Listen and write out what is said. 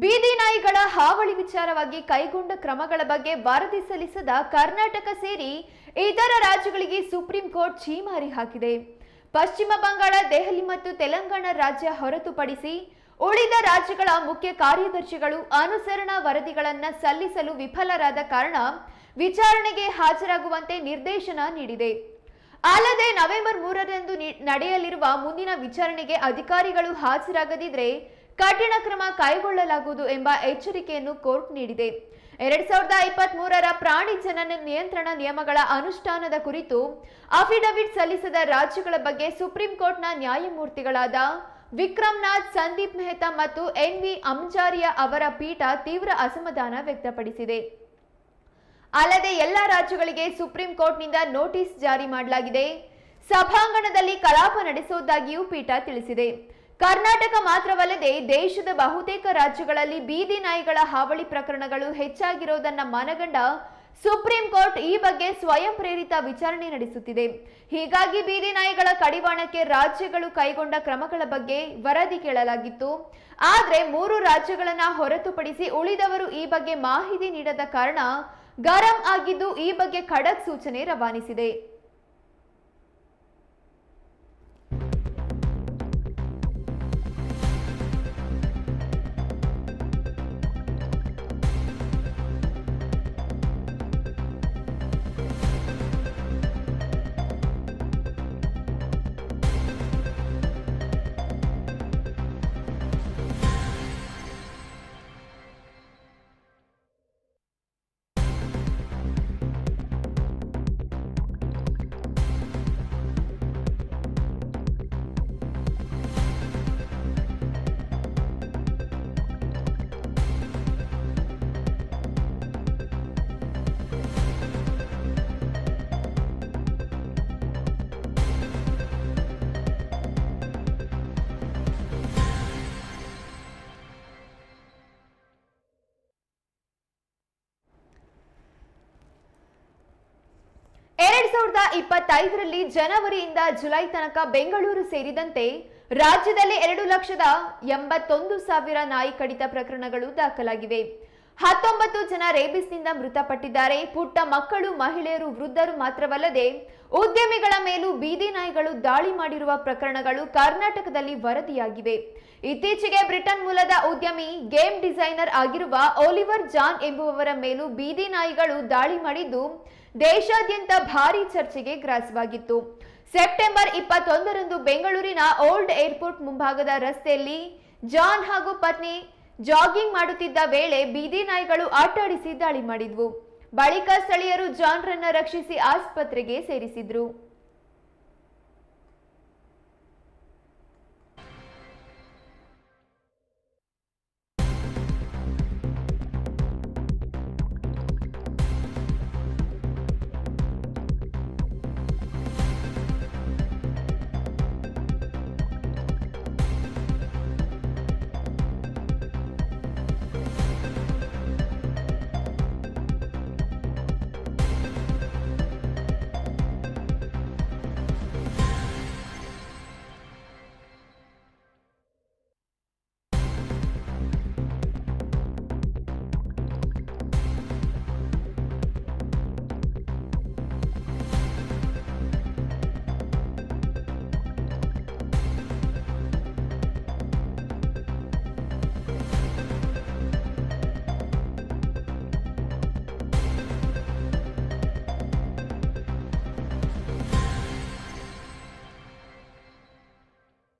ಬೀದಿ ನಾಯಿಗಳ ಹಾವಳಿ ವಿಚಾರವಾಗಿ ಕೈಗೊಂಡ ಕ್ರಮಗಳ ಬಗ್ಗೆ ವರದಿ ಸಲ್ಲಿಸದ ಕರ್ನಾಟಕ ಸೇರಿ ಇತರ ರಾಜ್ಯಗಳಿಗೆ ಸುಪ್ರೀಂ ಕೋರ್ಟ್ ಛೀಮಾರಿ ಹಾಕಿದೆ. ಪಶ್ಚಿಮ ಬಂಗಾಳ, ದೆಹಲಿ ಮತ್ತು ತೆಲಂಗಾಣ ರಾಜ್ಯ ಹೊರತುಪಡಿಸಿ ಉಳಿದ ರಾಜ್ಯಗಳ ಮುಖ್ಯ ಕಾರ್ಯದರ್ಶಿಗಳು ಅನುಸರಣಾ ವರದಿಗಳನ್ನು ಸಲ್ಲಿಸಲು ವಿಫಲರಾದ ಕಾರಣ ವಿಚಾರಣೆಗೆ ಹಾಜರಾಗುವಂತೆ ನಿರ್ದೇಶನ ನೀಡಿದೆ. ಅಲ್ಲದೆ ನವೆಂಬರ್ ಮೂರರಂದು ನಡೆಯಲಿರುವ ಮುಂದಿನ ವಿಚಾರಣೆಗೆ ಅಧಿಕಾರಿಗಳು ಹಾಜರಾಗದಿದ್ರೆ ಕಠಿಣ ಕ್ರಮ ಕೈಗೊಳ್ಳಲಾಗುವುದು ಎಂಬ ಎಚ್ಚರಿಕೆಯನ್ನು ಕೋರ್ಟ್ ನೀಡಿದೆ. ಎರಡ್ ಸಾವಿರದ ಇಪ್ಪತ್ತ್ ಮೂರರ ಪ್ರಾಣಿ ಜನನ ನಿಯಂತ್ರಣ ನಿಯಮಗಳ ಅನುಷ್ಠಾನದ ಕುರಿತು ಅಫಿಡವಿಟ್ ಸಲ್ಲಿಸದ ರಾಜ್ಯಗಳ ಬಗ್ಗೆ ಸುಪ್ರೀಂ ಕೋರ್ಟ್ನ ನ್ಯಾಯಮೂರ್ತಿಗಳಾದ ವಿಕ್ರಮ್ನಾಥ್, ಸಂದೀಪ್ ಮೆಹ್ತಾ ಮತ್ತು ಎನ್ ವಿ ಅಂಜಾರಿಯಾ ಅವರ ಪೀಠ ತೀವ್ರ ಅಸಮಾಧಾನ ವ್ಯಕ್ತಪಡಿಸಿದೆ. ಅಲ್ಲದೆ ಎಲ್ಲ ರಾಜ್ಯಗಳಿಗೆ ಸುಪ್ರೀಂ ಕೋರ್ಟ್ನಿಂದ ನೋಟಿಸ್ ಜಾರಿ ಮಾಡಲಾಗಿದೆ. ಸಭಾಂಗಣದಲ್ಲಿ ಕಲಾಪ ನಡೆಸುವುದಾಗಿಯೂ ಪೀಠ ತಿಳಿಸಿದೆ. ಕರ್ನಾಟಕ ಮಾತ್ರವಲ್ಲದೆ ದೇಶದ ಬಹುತೇಕ ರಾಜ್ಯಗಳಲ್ಲಿ ಬೀದಿ ನಾಯಿಗಳ ಹಾವಳಿ ಪ್ರಕರಣಗಳು ಹೆಚ್ಚಾಗಿರೋದನ್ನ ಮನಗಂಡ ಸುಪ್ರೀಂ ಕೋರ್ಟ್ ಈ ಬಗ್ಗೆ ಸ್ವಯಂ ಪ್ರೇರಿತ ವಿಚಾರಣೆ ನಡೆಸುತ್ತಿದೆ. ಹೀಗಾಗಿ ಬೀದಿ ನಾಯಿಗಳ ಕಡಿವಾಣಕ್ಕೆ ರಾಜ್ಯಗಳು ಕೈಗೊಂಡ ಕ್ರಮಗಳ ಬಗ್ಗೆ ವರದಿ ಕೇಳಲಾಗಿತ್ತು. ಆದರೆ ಮೂರು ರಾಜ್ಯಗಳನ್ನ ಹೊರತುಪಡಿಸಿ ಉಳಿದವರು ಈ ಬಗ್ಗೆ ಮಾಹಿತಿ ನೀಡದ ಕಾರಣ ಗರಂ ಆಗಿದ್ದು ಈ ಬಗ್ಗೆ ಖಡಕ್ ಸೂಚನೆ ರವಾನಿಸಿದೆ. ಸಾವಿರದ ಇಪ್ಪತ್ತೈದರಲ್ಲಿ ಜನವರಿಯಿಂದ ಜುಲೈ ತನಕ ಬೆಂಗಳೂರು ಸೇರಿದಂತೆ ರಾಜ್ಯದಲ್ಲಿ ಎರಡು ಲಕ್ಷದ ಎಂಬತ್ತೊಂದು ಸಾವಿರ ನಾಯಿ ಕಡಿತ ಪ್ರಕರಣಗಳು ದಾಖಲಾಗಿವೆ. ಹತ್ತೊಂಬತ್ತು ಜನ ರೇಬಿಸ್ನಿಂದ ಮೃತಪಟ್ಟಿದ್ದಾರೆ. ಪುಟ್ಟ ಮಕ್ಕಳು, ಮಹಿಳೆಯರು, ವೃದ್ಧರು ಮಾತ್ರವಲ್ಲದೆ ಉದ್ಯಮಿಗಳ ಮೇಲೂ ಬೀದಿ ನಾಯಿಗಳು ದಾಳಿ ಮಾಡಿರುವ ಪ್ರಕರಣಗಳು ಕರ್ನಾಟಕದಲ್ಲಿ ವರದಿಯಾಗಿವೆ. ಇತ್ತೀಚೆಗೆ ಬ್ರಿಟನ್ ಮೂಲದ ಉದ್ಯಮಿ, ಗೇಮ್ ಡಿಸೈನರ್ ಆಗಿರುವ ಓಲಿವರ್ ಜಾನ್ ಎಂಬುವವರ ಮೇಲೂ ಬೀದಿ ನಾಯಿಗಳು ದಾಳಿ ಮಾಡಿದ್ದು ದೇಶಾದ್ಯಂತ ಭಾರಿ ಚರ್ಚೆಗೆ ಗ್ರಾಸವಾಗಿತ್ತು. ಸೆಪ್ಟೆಂಬರ್ ಇಪ್ಪತ್ತೊಂದರಂದು ಬೆಂಗಳೂರಿನ ಓಲ್ಡ್ ಏರ್ಪೋರ್ಟ್ ಮುಂಭಾಗದ ರಸ್ತೆಯಲ್ಲಿ ಜಾನ್ ಹಾಗೂ ಪತ್ನಿ ಜಾಗಿಂಗ್ ಮಾಡುತ್ತಿದ್ದ ವೇಳೆ ಬೀದಿ ನಾಯಿಗಳು ಆಟಾಡಿಸಿ ದಾಳಿ ಮಾಡಿದ್ವು. ಬಳಿಕ ಸ್ಥಳೀಯರು ಜಾನ್ರನ್ನ ರಕ್ಷಿಸಿ ಆಸ್ಪತ್ರೆಗೆ ಸೇರಿಸಿದ್ರು.